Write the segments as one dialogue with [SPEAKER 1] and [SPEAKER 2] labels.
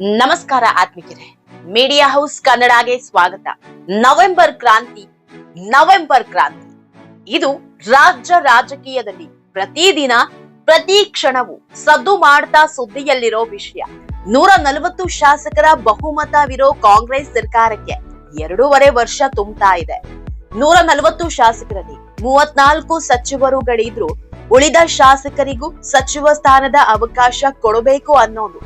[SPEAKER 1] ನಮಸ್ಕಾರ ಆತ್ಮಿಕರೇ media house ಕನ್ನಡಗೆ ಸ್ವಾಗತ. November ಕ್ರಾಂತಿ ನವೆಂಬರ್ ಕ್ರಾಂತಿ. ಇದು ರಾಜ್ಯ ರಾಜಕೀಯದಲ್ಲಿ ಪ್ರತಿದಿನ, ಪ್ರತಿ ಕ್ಷಣವೂ ಸದ್ದು ಮಾಡ್ತಾ ಸುದ್ದಿಯಲ್ಲಿರೋ ವಿಷಯ. ನೂರ ನಲವತ್ತು ಶಾಸಕರ ಬಹುಮತವಿರೋ ಕಾಂಗ್ರೆಸ್ ಸರ್ಕಾರಕ್ಕೆ ಎರಡೂವರೆ ವರ್ಷ ತುಂಬ್ತಾ ಇದೆ. ನೂರ ನಲವತ್ತು ಶಾಸಕರಲ್ಲಿ ಮೂವತ್ನಾಲ್ಕು ಸಚಿವರುಗಳಿದ್ರು ಉಳಿದ ಶಾಸಕರಿಗೂ ಸಚಿವ ಸ್ಥಾನದ ಅವಕಾಶ ಕೊಡಬೇಕು ಅನ್ನೋದು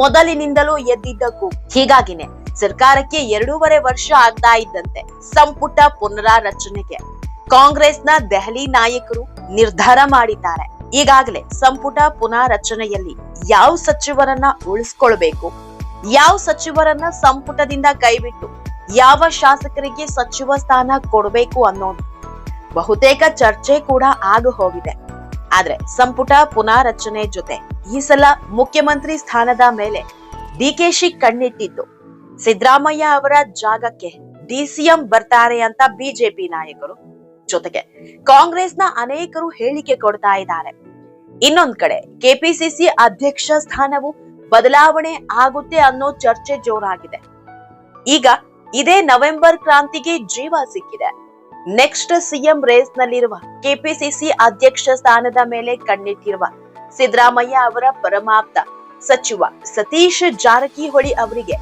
[SPEAKER 1] ಮೊದಲಿನಿಂದಲೂ ಎದ್ದಿದ್ದಕ್ಕೂ ಹೀಗಾಗಿನೇ ಸರ್ಕಾರಕ್ಕೆ ಎರಡೂವರೆ ವರ್ಷ ಆಗ್ತಾ ಇದ್ದಂತೆ ಸಂಪುಟ ಪುನರಾರಚನೆಗೆ ಕಾಂಗ್ರೆಸ್ನ ದೆಹಲಿ ನಾಯಕರು ನಿರ್ಧಾರ ಮಾಡಿದ್ದಾರೆ. ಈಗಾಗಲೇ ಸಂಪುಟ ಪುನಾರಚನೆಯಲ್ಲಿ ಯಾವ ಸಚಿವರನ್ನ ಉಳಿಸ್ಕೊಳ್ಬೇಕು, ಯಾವ ಸಚಿವರನ್ನ ಸಂಪುಟದಿಂದ ಕೈಬಿಟ್ಟು ಯಾವ ಶಾಸಕರಿಗೆ ಸಚಿವ ಸ್ಥಾನ ಕೊಡಬೇಕು ಅನ್ನೋದು ಬಹುತೇಕ ಚರ್ಚೆ ಕೂಡ ಆಗ ಹೋಗಿದೆ ಆದ್ರೆ ಸಂಪುಟ ಪುನಾರಚನೆ ಜೊತೆ ಈ ಸಲ ಮುಖ್ಯಮಂತ್ರಿ ಸ್ಥಾನದ ಮೇಲೆ ಡಿಕೆಶಿ ಕಣ್ಣಿಟ್ಟಿದ್ದು. ಸಿದ್ದರಾಮಯ್ಯ ಅವರ ಜಾಗಕ್ಕೆ ಡಿಸಿಎಂ ಬರ್ತಾರೆ ಅಂತ ಬಿಜೆಪಿ ನಾಯಕರು. ಜೊತೆಗೆ ಕಾಂಗ್ರೆಸ್ನ ಅನೇಕರು ಹೇಳಿಕೆ ಕೊಡ್ತಾ ಇದ್ದಾರೆ. ಇನ್ನೊಂದ್ ಕಡೆ ಕೆಪಿಸಿಸಿ ಅಧ್ಯಕ್ಷ ಸ್ಥಾನವು ಬದಲಾವಣೆ ಆಗುತ್ತೆ ಅನ್ನೋ ಚರ್ಚೆ ಜೋರಾಗಿದೆ. ಈಗ ಇದೇ ನವೆಂಬರ್ ಕ್ರಾಂತಿಗೆ ಜೀವ ಸಿಕ್ಕಿದೆ. ನೆಕ್ಸ್ಟ್ ಸಿಎಂ ರೇಸ್ ನಲ್ಲಿರುವ ಕೆಪಿಸಿಸಿ ಅಧ್ಯಕ್ಷ ಸ್ಥಾನದ ಮೇಲೆ ಕಣ್ಣಿಟ್ಟಿರುವ ಸಿದ್ದರಾಮಯ್ಯ ಅವರ ಪರಮಾಪ್ತ ಸಚಿವ ಸತೀಶ್ ಜಾರಕಿಹೊಳಿ ಅವರಿಗೆ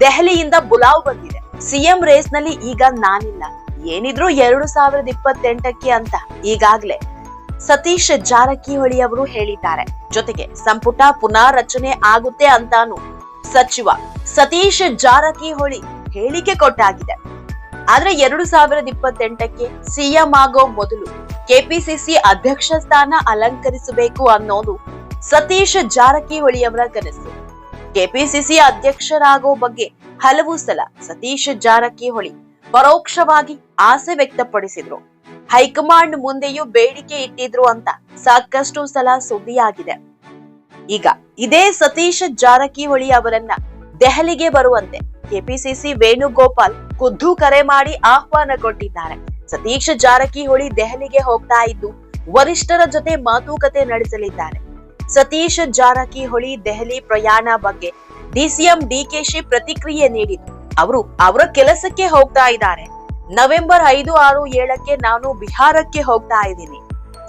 [SPEAKER 1] ದೆಹಲಿಯಿಂದ ಬುಲಾವ್ ಬಂದಿದೆ. ಸಿಎಂ ರೇಸ್ನಲ್ಲಿ ಈಗ ನಾನಿಲ್ಲ. ಏನಿದ್ರು ಎರಡು ಸಾವಿರದ ಇಪ್ಪತ್ತೆಂಟಕ್ಕೆ ಅಂತ ಈಗಾಗ್ಲೇ ಸತೀಶ್ ಜಾರಕಿಹೊಳಿ ಅವರು ಹೇಳಿದ್ದಾರೆ. ಜೊತೆಗೆ ಸಂಪುಟ ಪುನಾರಚನೆ ಆಗುತ್ತೆ ಅಂತಾನು ಸಚಿವ ಸತೀಶ್ ಜಾರಕಿಹೊಳಿ ಹೇಳಿಕೆ ಕೊಟ್ಟಾಗಿದೆ. ಆದ್ರೆ ಎರಡು ಸಾವಿರದ ಇಪ್ಪತ್ತೆಂಟಕ್ಕೆ ಸಿಎಂ ಆಗೋ ಮೊದಲು ಕೆಪಿಸಿಸಿ ಅಧ್ಯಕ್ಷ ಸ್ಥಾನ ಅಲಂಕರಿಸಬೇಕು ಅನ್ನೋದು ಸತೀಶ್ ಜಾರಕಿಹೊಳಿ ಅವರ ಕನಸು. ಕೆಪಿಸಿಸಿ ಅಧ್ಯಕ್ಷರಾಗೋ ಬಗ್ಗೆ ಹಲವು ಸಲ ಸತೀಶ್ ಜಾರಕಿಹೊಳಿ ಪರೋಕ್ಷವಾಗಿ ಆಸೆ ವ್ಯಕ್ತಪಡಿಸಿದ್ರು. ಹೈಕಮಾಂಡ್ ಮುಂದೆಯೂ ಬೇಡಿಕೆ ಇಟ್ಟಿದ್ರು ಅಂತ ಸಾಕಷ್ಟು ಸಲ ಸುದ್ದಿಯಾಗಿದೆ. ಈಗ ಇದೇ ಸತೀಶ್ ಜಾರಕಿಹೊಳಿ ಅವರನ್ನ ದೆಹಲಿಗೆ ಬರುವಂತೆ ಕೆಪಿಸಿಸಿ ವೇಣುಗೋಪಾಲ್ ಖುದ್ದು ಕರೆ ಮಾಡಿ ಆಹ್ವಾನ ಕೊಟ್ಟಿದ್ದಾರೆ. ಸತೀಶ್ ಜಾರಕಿಹೊಳಿ ದೆಹಲಿಗೆ ಹೋಗ್ತಾ ಇದ್ದು, ವರಿಷ್ಠರ ಜೊತೆ ಮಾತುಕತೆ ನಡೆಸಲಿದ್ದಾರೆ. ಸತೀಶ್ ಜಾರಕಿಹೊಳಿ ದೆಹಲಿ ಪ್ರಯಾಣ ಬಗ್ಗೆ ಡಿಸಿಎಂ ಡಿಕೆಶಿ ಪ್ರತಿಕ್ರಿಯೆ ನೀಡಿದ್ರು ಅವರು ಅವರ ಕೆಲಸಕ್ಕೆ ಹೋಗ್ತಾ ಇದ್ದಾರೆ. ನವೆಂಬರ್ ಐದು ಆರು ಏಳಕ್ಕೆ ನಾನು ಬಿಹಾರಕ್ಕೆ ಹೋಗ್ತಾ ಇದ್ದೀನಿ.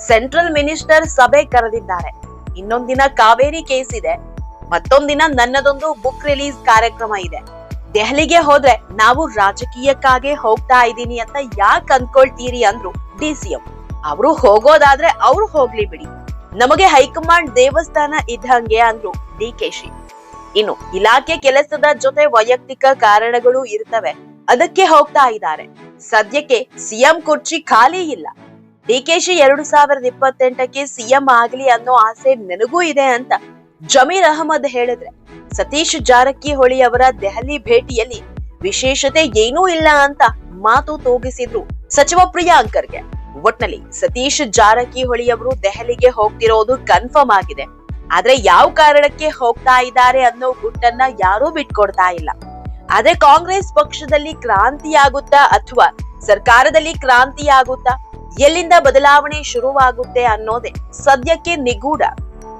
[SPEAKER 1] ಸೆಂಟ್ರಲ್ ಮಿನಿಸ್ಟರ್ ಸಭೆ ಕರೆದಿದ್ದಾರೆ. ಇನ್ನೊಂದಿನ ಕಾವೇರಿ ಕೇಸ್ ಇದೆ. ಮತ್ತೊಂದಿನ ನನ್ನದೊಂದು ಬುಕ್ ರಿಲೀಸ್ ಕಾರ್ಯಕ್ರಮ ಇದೆ. ದೆಹಲಿಗೆ ಹೋದ್ರೆ ನಾವು ರಾಜಕೀಯಕ್ಕಾಗೆ ಹೋಗ್ತಾ ಇದ್ದೀನಿ ಅಂತ ಯಾಕೆ ಅನ್ಕೊಳ್ತೀರಿ ಅಂದ್ರು ಡಿಸಿಎಂ ಅವರು ಹೋಗೋದಾದ್ರೆ ಅವ್ರು ಹೋಗ್ಲಿ ಬಿಡಿ. ನಮಗೆ ಹೈಕಮಾಂಡ್ ದೇವಸ್ಥಾನ ಇದ್ದಂಗೆ ಅಂದ್ರು ಡಿ ಕೆ ಶಿ. ಇನ್ನು ಇಲಾಖೆ ಕೆಲಸದ ಜೊತೆ ವೈಯಕ್ತಿಕ ಕಾರಣಗಳು ಇರ್ತವೆ. ಅದಕ್ಕೆ ಹೋಗ್ತಾ ಇದ್ದಾರೆ. ಸದ್ಯಕ್ಕೆ ಸಿಎಂ ಕುರ್ಚಿ ಖಾಲಿ ಇಲ್ಲ. ಡಿಕೆಶಿ ಎರಡು ಸಾವಿರದ ಇಪ್ಪತ್ತೆಂಟಕ್ಕೆ ಸಿಎಂ ಆಗ್ಲಿ ಅನ್ನೋ ಆಸೆ ನನಗೂ ಇದೆ ಅಂತ ಜಮೀರ್ ಅಹಮದ್ ಹೇಳಿದ್ರೆ ಸತೀಶ್ ಜಾರಕಿಹೊಳಿ ಅವರ ದೆಹಲಿ ಭೇಟಿಯಲ್ಲಿ ವಿಶೇಷತೆ ಏನೂ ಇಲ್ಲ ಅಂತ ಮಾತು ತೋಗಿಸಿದ್ರು ಸಚಿವ ಪ್ರಿಯಾಂಕರ್ಗೆ ಒಟ್ನಲ್ಲಿ ಸತೀಶ್ ಜಾರಕಿಹೊಳಿ ಅವರು ದೆಹಲಿಗೆ ಹೋಗ್ತಿರೋದು ಕನ್ಫರ್ಮ್ ಆಗಿದೆ. ಆದ್ರೆ ಯಾವ ಕಾರಣಕ್ಕೆ ಹೋಗ್ತಾ ಇದ್ದಾರೆ ಅನ್ನೋ ಗುಟ್ಟನ್ನ ಯಾರೂ ಬಿಟ್ಕೊಡ್ತಾ ಇಲ್ಲ. ಆದ್ರೆ ಕಾಂಗ್ರೆಸ್ ಪಕ್ಷದಲ್ಲಿ ಕ್ರಾಂತಿ ಆಗುತ್ತಾ ಅಥವಾ ಸರ್ಕಾರದಲ್ಲಿ ಕ್ರಾಂತಿ ಆಗುತ್ತಾ ಎಲ್ಲಿಂದ ಬದಲಾವಣೆ ಶುರುವಾಗುತ್ತೆ ಅನ್ನೋದೇ ಸದ್ಯಕ್ಕೆ ನಿಗೂಢ.